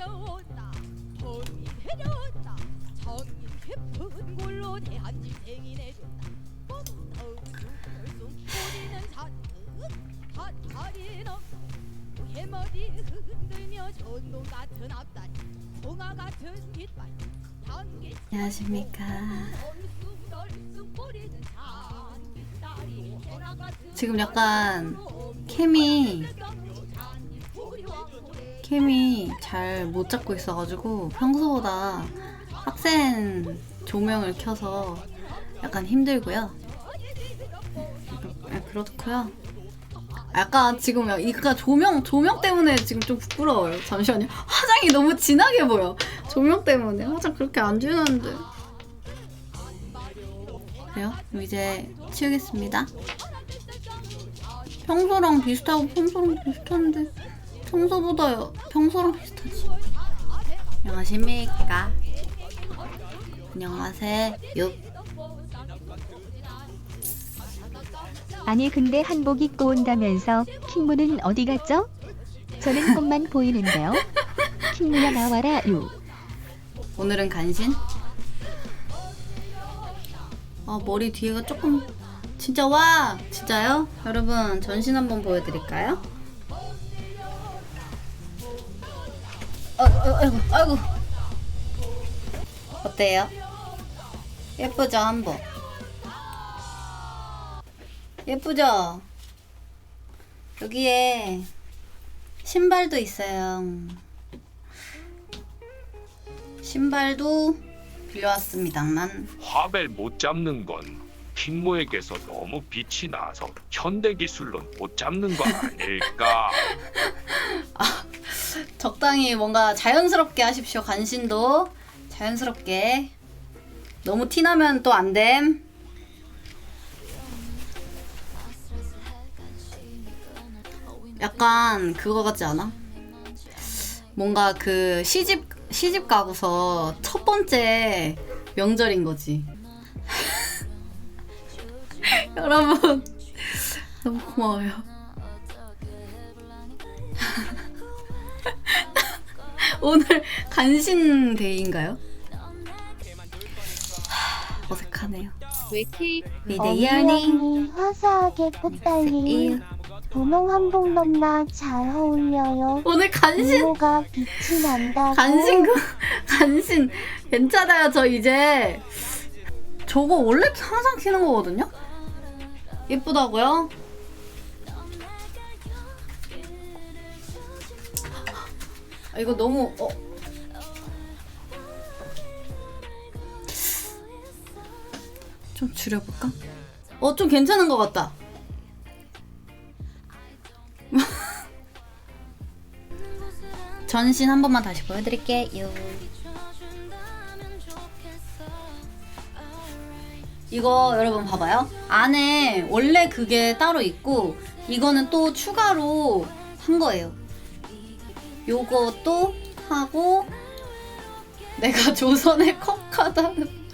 내려온다. 범이 내려온다. 정이 깊은 골로 대한지생이 내준다. 뻔더욱 결승 기울이는 산뜻 갓다리 넘는 해머리 흔들며 전동 같은 앞다리 동화 같은 뒷발. 안녕하십니까. 지금 약간 케미 캠이 잘 못 잡고 있어가지고 평소보다 빡센 조명을 켜서 약간 힘들고요. 아, 그렇고요. 약간 지금 이가 조명 조명 때문에 지금 좀 부끄러워요. 잠시만요. 화장이 너무 진하게 보여. 조명 때문에 화장 그렇게 안 지는데. 그래요? 그럼 이제 치우겠습니다. 평소랑 비슷하고 평소랑 비슷한데 평소보다 평소랑 비슷하지. 안녕하십니까? 안녕하세요. 아니 근데 한복 입고 온다면서 킹무는 어디 갔죠? 저는 꽃만 보이는데요. 킹무야 나와라 유. 오늘은 간신. 아 머리 뒤에가 조금 진짜 와 진짜요? 여러분 전신 한번 보여드릴까요? 아이고 아이고 어때요? 예쁘죠 한번 예쁘죠? 여기에 신발도 있어요. 신발도 빌려왔습니다. 난 화벨 못 잡는 건 킹모에게서 너무 빛이 나서 현대 기술로 못 잡는 거 아닐까? 적당히 뭔가 자연스럽게 하십시오. 간신도 자연스럽게 너무 티나면 또 안 됨. 약간 그거 같지 않아? 뭔가 그 시집 시집 가고서 첫 번째 명절인 거지. 여러분 너무 고마워요. 오늘 간신 데이인가요? 하, 어색하네요. 왜 케이크 미드 이어닝 언니 화사하게 꽃달린 분홍 한복 넘나 잘 어울려요. 오늘 간신 이모가 빛이 난다고. 간신 그 간신 괜찮아요. 저 이제 저거 원래 항상 키는 거거든요. 예쁘다고요? 아, 이거 너무 어. 좀 줄여볼까? 어, 좀 괜찮은 것 같다. 전신 한 번만 다시 보여드릴게요. 이거 여러분 봐봐요. 안에 원래 그게 따로 있고 이거는 또 추가로 한 거예요. 요것도 하고 내가 조선의 컵카다는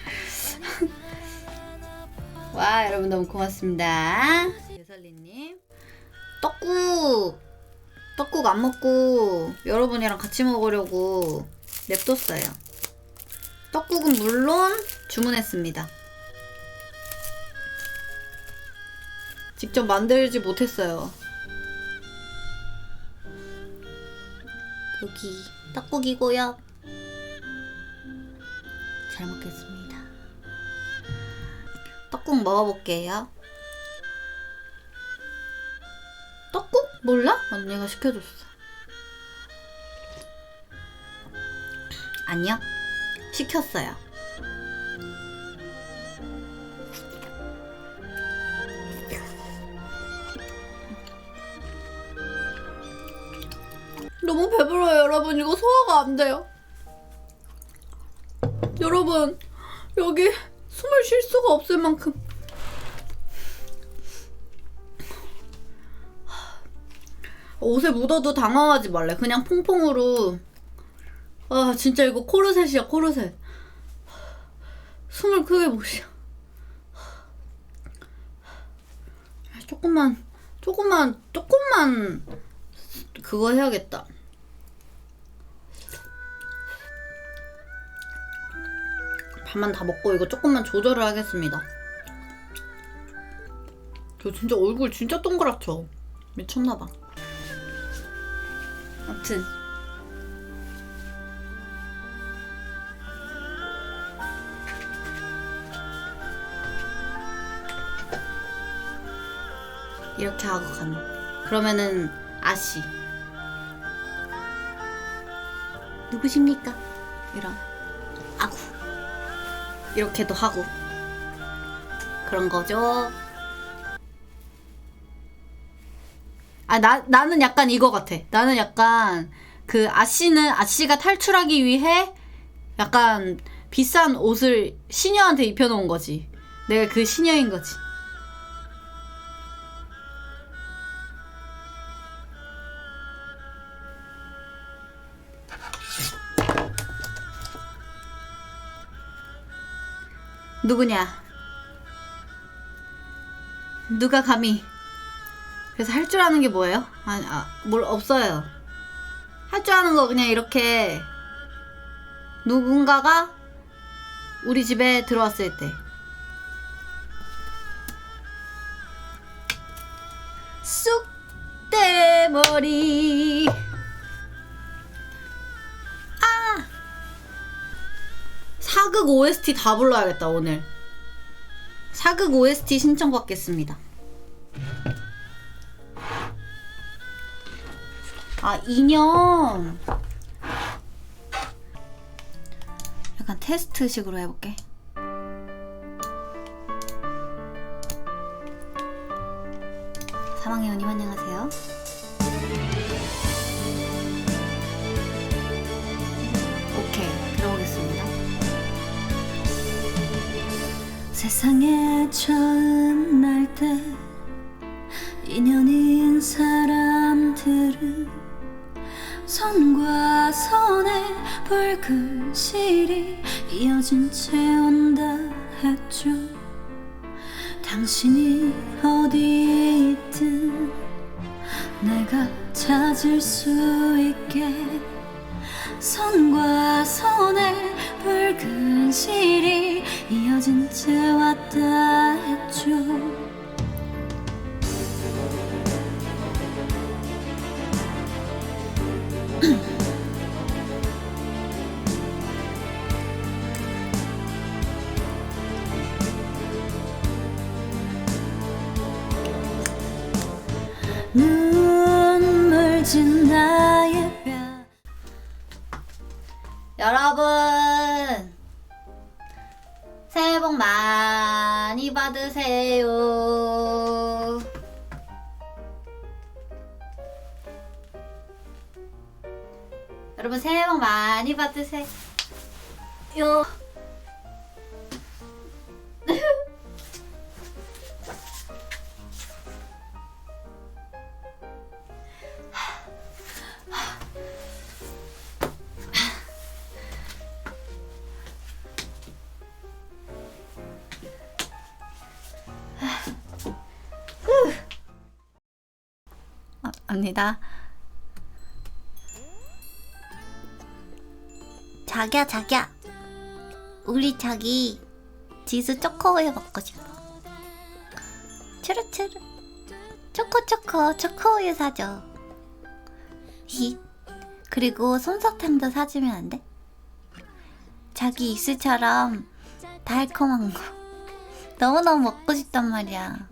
와 여러분 너무 고맙습니다. 예살리님 떡국 떡국 안 먹고 여러분이랑 같이 먹으려고 냅뒀어요. 떡국은 물론 주문했습니다. 직접 만들지 못했어요. 여기 떡국이고요. 잘 먹겠습니다. 떡국 먹어볼게요. 떡국? 몰라? 언니가 시켜줬어. 아니요. 시켰어요. 너무 배불러요, 여러분. 이거 소화가 안 돼요. 여러분, 여기 숨을 쉴 수가 없을 만큼. 옷에 묻어도 당황하지 말래. 그냥 퐁퐁으로. 아, 진짜 이거 코르셋이야, 코르셋. 숨을 크게 못 쉬어. 조금만, 조금만, 조금만 그거 해야겠다. 반만 다 먹고 이거 조금만 조절을 하겠습니다. 저 진짜 얼굴 진짜 동그랗죠? 미쳤나봐. 아무튼 이렇게 하고 가는. 그러면은 아씨 누구십니까? 이런 이렇게도 하고 그런 거죠. 아, 나, 나는 약간 이거 같아. 나는 약간 그 아씨는 아씨가 탈출하기 위해 약간 비싼 옷을 시녀한테 입혀놓은 거지. 내가 그 시녀인 거지. 누구냐? 누가 감히? 그래서 할 줄 아는 게 뭐예요? 아니, 아, 뭘 없어요. 할 줄 아는 거 그냥 이렇게 누군가가 우리 집에 들어왔을 때 쑥대머리 사극 OST 다 불러야겠다 오늘. 사극 OST 신청 받겠습니다. 아 인형! 약간 테스트식으로 해볼게. 사망회원님 안녕하세요 세상에 처음 날 때 인연인 사람들은 선과 선의 붉은 실이 이어진 채 온다 했죠. 당신이 어디에 있든 내가 찾을 수 있게 선과 선의 붉은 실이 이어진 채 왔다 했죠. 여러분 여러분 새해 복 많이 받으세요 아, 아니다. 자기야, 자기야. 우리 자기 지수 초코우유 먹고 싶어. 추르추르. 초코초코 초코우유 사줘. 히. 그리고 솜사탕도 사주면 안 돼? 자기 입술처럼 달콤한 거. 너무너무 먹고 싶단 말이야.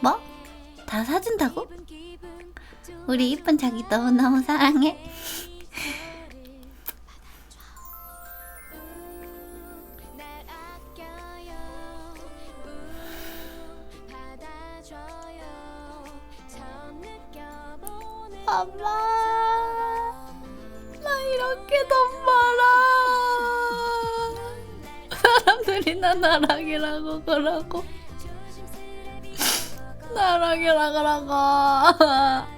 뭐? 다 사준다고? 우리 이쁜 자기 너무너무 사랑해. 엄마, 나 이렇게 돈 벌어. 사람들이 나 나락이라고 그러고. 나락이라 그러고.